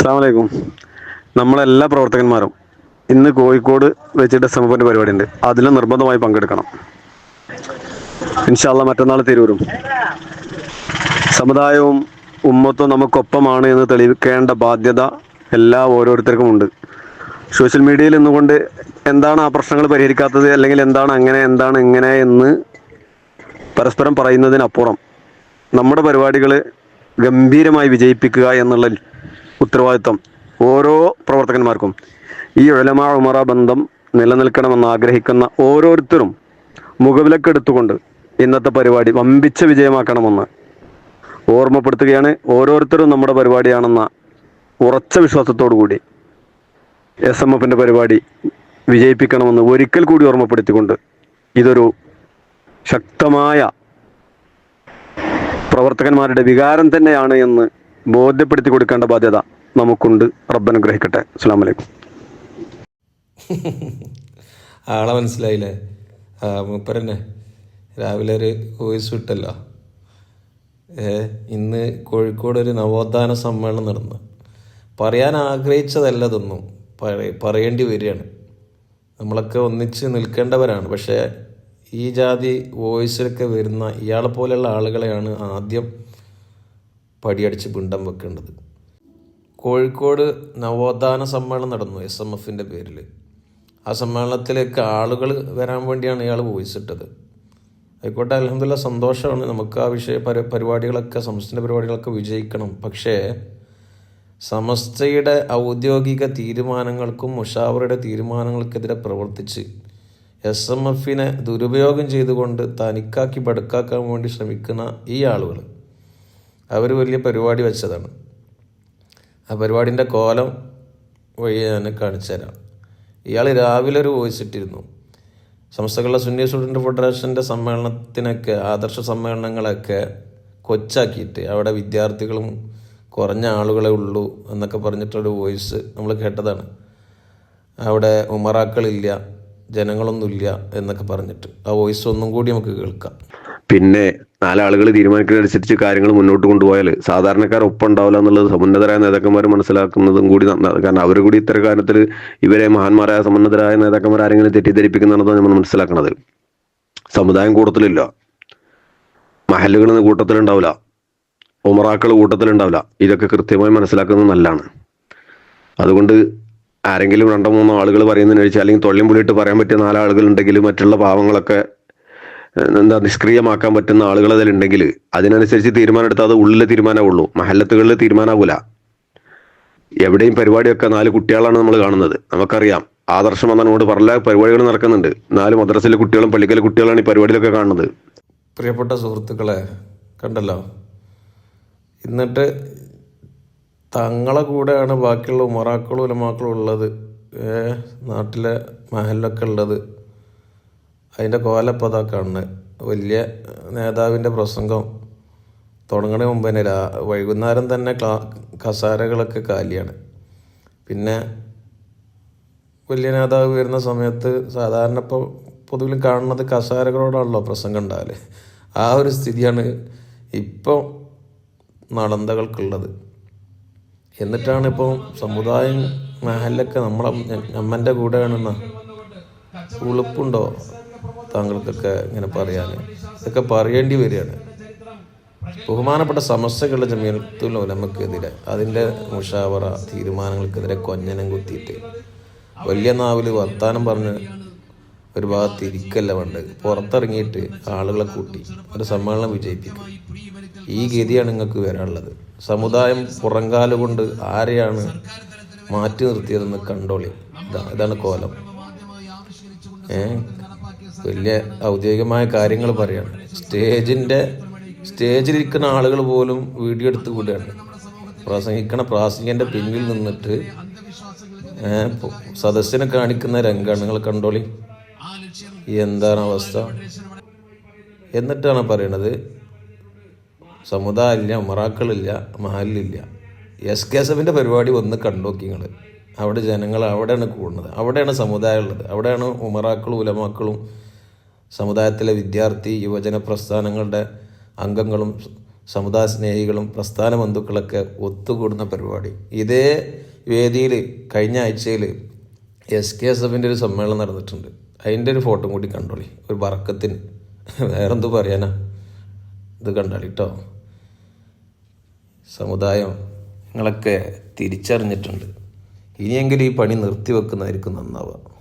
അസ്സാമലൈക്കും നമ്മളെല്ലാ പ്രവർത്തകന്മാരും ഇന്ന് കോഴിക്കോട് വെച്ചിട്ട് സമൂഹത്തിന്റെ പരിപാടി ഉണ്ട് അതിൽ നിർബന്ധമായി പങ്കെടുക്കണം. ഇൻഷാല്ല മറ്റന്നാൾ തിരൂരും. സമുദായവും ഉമ്മത്തും നമുക്കൊപ്പമാണ് എന്ന് തെളിയിക്കേണ്ട ബാധ്യത എല്ലാ ഓരോരുത്തർക്കും ഉണ്ട്. സോഷ്യൽ മീഡിയയിൽ നിന്നുകൊണ്ട് എന്താണ് ആ പ്രശ്നങ്ങൾ പരിഹരിക്കാത്തത് അല്ലെങ്കിൽ എന്താണ് അങ്ങനെ എന്താണ് ഇങ്ങനെ എന്ന് പരസ്പരം പറയുന്നതിനപ്പുറം നമ്മുടെ പരിപാടികൾ ഗംഭീരമായി വിജയിപ്പിക്കുക എന്നുള്ള ഉത്തരവാദിത്വം ഓരോ പ്രവർത്തകന്മാർക്കും. ഈ ഒലമാ ഉമറ ബന്ധം നിലനിൽക്കണമെന്ന് ആഗ്രഹിക്കുന്ന ഓരോരുത്തരും മുഖവിലക്കെടുത്തുകൊണ്ട് ഇന്നത്തെ പരിപാടി വമ്പിച്ച വിജയമാക്കണമെന്ന് ഓർമ്മപ്പെടുത്തുകയാണ് ഓരോരുത്തരും നമ്മുടെ പരിപാടിയാണെന്ന ഉറച്ച വിശ്വാസത്തോടു കൂടി എസ് എം എഫിന്റെ പരിപാടി വിജയിപ്പിക്കണമെന്ന് ഒരിക്കൽ കൂടി ഓർമ്മപ്പെടുത്തിക്കൊണ്ട് ഇതൊരു ശക്തമായ പ്രവർത്തകന്മാരുടെ വികാരം തന്നെയാണ് എന്ന് ബോധ്യപ്പെടുത്തി കൊടുക്കേണ്ട ബാധ്യത നമുക്കുണ്ട്. റബ്ബനുഗ്രഹിക്കട്ടെ അസ്സാം വലൈക്കും ആളെ മനസ്സിലായില്ലേ? മൂപ്പരന്നെ രാവിലെ ഒരു വോയിസ് വിട്ടല്ലോ. ഇന്ന് കോഴിക്കോട് ഒരു നവോത്ഥാന സമ്മേളനം നടന്നു. പറയാൻ ആഗ്രഹിച്ചതല്ല ഇതൊന്നും. പറ- പറയേണ്ടി വരികയാണ്. നമ്മളൊക്കെ ഒന്നിച്ച് നിൽക്കേണ്ടവരാണ്. പക്ഷേ ഈ ജാതി വോയിസിലൊക്കെ വരുന്ന ഇയാളെ പോലെയുള്ള ആളുകളെയാണ് ആദ്യം പടിയടിച്ച് പിണ്ടം വെക്കേണ്ടത്. കോഴിക്കോട് നവോത്ഥാന സമ്മേളനം നടന്നു എസ് എം എഫിന്റെ പേരിൽ ആ സമ്മേളനത്തിലേക്ക് ആളുകൾ വരാൻ വേണ്ടിയാണ് ഇയാൾ വോയിസ് ഇട്ടത്. ആയിക്കോട്ടെ അലഹമില്ല സന്തോഷമാണ്. നമുക്ക് ആ വിഷയ പരി പരിപാടികളൊക്കെ സമസ്തന്റെ പരിപാടികളൊക്കെ വിജയിക്കണം. പക്ഷേ സമസ്തയുടെ ഔദ്യോഗിക തീരുമാനങ്ങൾക്കും മുഷാവറുടെ തീരുമാനങ്ങൾക്കെതിരെ പ്രവർത്തിച്ച് എസ് എം എഫിനെ ദുരുപയോഗം ചെയ്തുകൊണ്ട് തനിക്കാക്കി ബടുക്കാക്കാൻ വേണ്ടി ശ്രമിക്കുന്ന ഈ ആളുകൾ അവർ വലിയ പരിപാടി വെച്ചതാണ്. ആ പരിപാടിന്റെ കോലം വഴി ഞാൻ കാണിച്ചു തരാം. ഇയാൾ രാവിലെ ഒരു വോയിസ് ഇട്ടിരുന്നു. സംസ്ഥകളുടെ സുന്നി സ്റ്റുഡന്റ് ഫെഡറേഷന്റെ സമ്മേളനത്തിനൊക്കെ ആദർശ സമ്മേളനങ്ങളൊക്കെ കൊച്ചാക്കിയിട്ട് അവിടെ വിദ്യാർത്ഥികളും കുറഞ്ഞ ആളുകളെ ഉള്ളൂ എന്നൊക്കെ പറഞ്ഞിട്ടൊരു വോയിസ് നമ്മൾ കേട്ടതാണ്. അവിടെ ഉമറാക്കളില്ല ജനങ്ങളൊന്നുമില്ല എന്നൊക്കെ പറഞ്ഞിട്ട് ആ വോയിസ് ഒന്നും കൂടി നമുക്ക് കേൾക്കാം. പിന്നെ നാലാളുകൾ തീരുമാനിക്കുന്നതനുസരിച്ച് കാര്യങ്ങൾ മുന്നോട്ട് കൊണ്ടുപോയാൽ സാധാരണക്കാർ ഒപ്പം ഉണ്ടാവില്ല എന്നുള്ളത് സമുന്നതരായ നേതാക്കന്മാർ മനസ്സിലാക്കുന്നതും കൂടി കാരണം അവർ കൂടി ഇത്തരം കാര്യത്തിൽ ഇവരെ മഹാന്മാരായ സമുന്നതരായ നേതാക്കന്മാർ ആരെങ്കിലും തെറ്റിദ്ധരിപ്പിക്കുന്നതാണ് നമ്മൾ മനസ്സിലാക്കുന്നത് സമുദായം കൂട്ടത്തിലില്ല. മഹലുകൾ കൂട്ടത്തിലുണ്ടാവില്ല. ഉമറാക്കൾ കൂട്ടത്തിലുണ്ടാവില്ല. ഇതൊക്കെ കൃത്യമായി മനസ്സിലാക്കുന്നത് നല്ലതാണ് അതുകൊണ്ട് ആരെങ്കിലും രണ്ടോ മൂന്നോ ആളുകൾ പറയുന്നതിന് കഴിച്ചാൽ അല്ലെങ്കിൽ തൊള്ളിയും പുള്ളിയിട്ട് പറയാൻ പറ്റിയ നാലാളുകൾ ഉണ്ടെങ്കിൽ മറ്റുള്ള പാവങ്ങളൊക്കെ എന്താ നിഷ്ക്രിയമാക്കാൻ പറ്റുന്ന ആളുകൾ അതിലുണ്ടെങ്കിൽ അതിനനുസരിച്ച് തീരുമാനം എടുത്താൽ അത് ഉള്ളിലെ തീരുമാനമുള്ളൂ മഹല്ലത്തുകളിൽ തീരുമാനമാകൂല എവിടെയും പരിപാടിയൊക്കെ നാല് കുട്ടികളാണ് നമ്മൾ കാണുന്നത്. നമുക്കറിയാം. ആദർശം എന്നോട് പല പരിപാടികൾ നടക്കുന്നുണ്ട്. നാല് മദ്രസയിലെ കുട്ടികളും പള്ളിക്കലെ കുട്ടികളാണ് ഈ പരിപാടിയിലൊക്കെ കാണുന്നത്. പ്രിയപ്പെട്ട സുഹൃത്തുക്കളെ കണ്ടല്ലോ? എന്നിട്ട് തങ്ങളെ കൂടെയാണ് ബാക്കിയുള്ള ഉമറാക്കളും ഉലമാക്കളും ഉള്ളത്. നാട്ടിലെ മഹലൊക്കെ ഉള്ളത്. അതിന്റെ കോലപ്പതാക്കാണ് വലിയ നേതാവിന്റെ പ്രസംഗം തുടങ്ങണ മുമ്പ് തന്നെ രാ വൈകുന്നേരം തന്നെ ക്ലാ കസാരകളൊക്കെ കാലിയാണ്. പിന്നെ വലിയ നേതാവ് വരുന്ന സമയത്ത് സാധാരണ ഇപ്പോൾ പൊതുവിലും കാണുന്നത് കസാരകളോടാണല്ലോ പ്രസംഗം ഉണ്ടാവൽ. ആ ഒരു സ്ഥിതിയാണ് ഇപ്പോൾ നളന്തകൾക്കുള്ളത് എന്നിട്ടാണ് ഇപ്പോൾ സമുദായം മഹലൊക്കെ നമ്മളെ നമ്മന്റെ കൂടെയാണെന്ന. ഉളുപ്പുണ്ടോ? താങ്കൾക്കൊക്കെ ഇങ്ങനെ പറയാൻ ഇതൊക്കെ പറയേണ്ടി വരികയാണ്. ബഹുമാനപ്പെട്ട സമസ്യകളുടെ ജമീലത്തുൽ ഉലമക്കെതിരെ അതിന്റെ മുഷാവറ തീരുമാനങ്ങൾക്കെതിരെ കൊഞ്ഞനം കുത്തിയിട്ട് വലിയ നാവിൽ വർത്താനം പറഞ്ഞ് ഒരു ഭാഗത്ത് ഇരിക്കല്ല വേണ്ടത് പുറത്തിറങ്ങിയിട്ട് ആളുകളെ കൂട്ടി ഒരു സമ്മേളനം വിജയിപ്പിക്കും. ഈ ഗതിയാണ് നിങ്ങൾക്ക് വരാനുള്ളത്. സമുദായം പുറങ്കാൽ കൊണ്ട് ആരെയാണ് മാറ്റി നിർത്തിയതെന്ന് കണ്ടോളി. ഇതാണ് കോലം. ഏ? വലിയ ഔദ്യോഗികമായ കാര്യങ്ങൾ പറയാണ്. സ്റ്റേജിന്റെ സ്റ്റേജിലിരിക്കുന്ന ആളുകൾ പോലും വീഡിയോ എടുത്ത് വിടുകയാണ്. പ്രസംഗിക്കണ പ്രാസംഗികന്റെ പിന്നിൽ നിന്നിട്ട് സദസ്സിനെ കാണിക്കുന്ന രംഗമാണ് നിങ്ങൾ കണ്ടോളി. എന്താണ് അവസ്ഥ? എന്നിട്ടാണ് പറയണത് സമുദായമില്ല മറാക്കളില്ല മഹലില്ല എസ് കെ എസ് എഫിന്റെ പരിപാടി ഒന്ന് കണ്ടോക്കി നിങ്ങൾ അവിടെ ജനങ്ങൾ അവിടെയാണ് കൂടുന്നത്. അവിടെയാണ് സമുദായം ഉള്ളത്. അവിടെയാണ് ഉമറാക്കളും ഉലമാക്കളും സമുദായത്തിലെ വിദ്യാർത്ഥി യുവജന പ്രസ്ഥാനങ്ങളുടെ അംഗങ്ങളും സമുദായ സ്നേഹികളും പ്രസ്ഥാന ബന്ധുക്കളൊക്കെ ഒത്തുകൂടുന്ന പരിപാടി. ഇതേ വേദിയിൽ കഴിഞ്ഞ ആഴ്ചയിൽ എസ് കെ എസ് എഫിന്റെ ഒരു സമ്മേളനം നടന്നിട്ടുണ്ട്. അതിന്റെ ഒരു ഫോട്ടോ കൂടി കണ്ടോളി. ഒരു വറക്കത്തിന് വേറെന്തു പറയാനാ? ഇത് കണ്ടാളി കേട്ടോ സമുദായം നിങ്ങളൊക്കെ തിരിച്ചറിഞ്ഞിട്ടുണ്ട്. ഇനിയെങ്കിലും ഈ പണി നിർത്തിവെക്കുന്നതായിരിക്കും നന്നാവുക.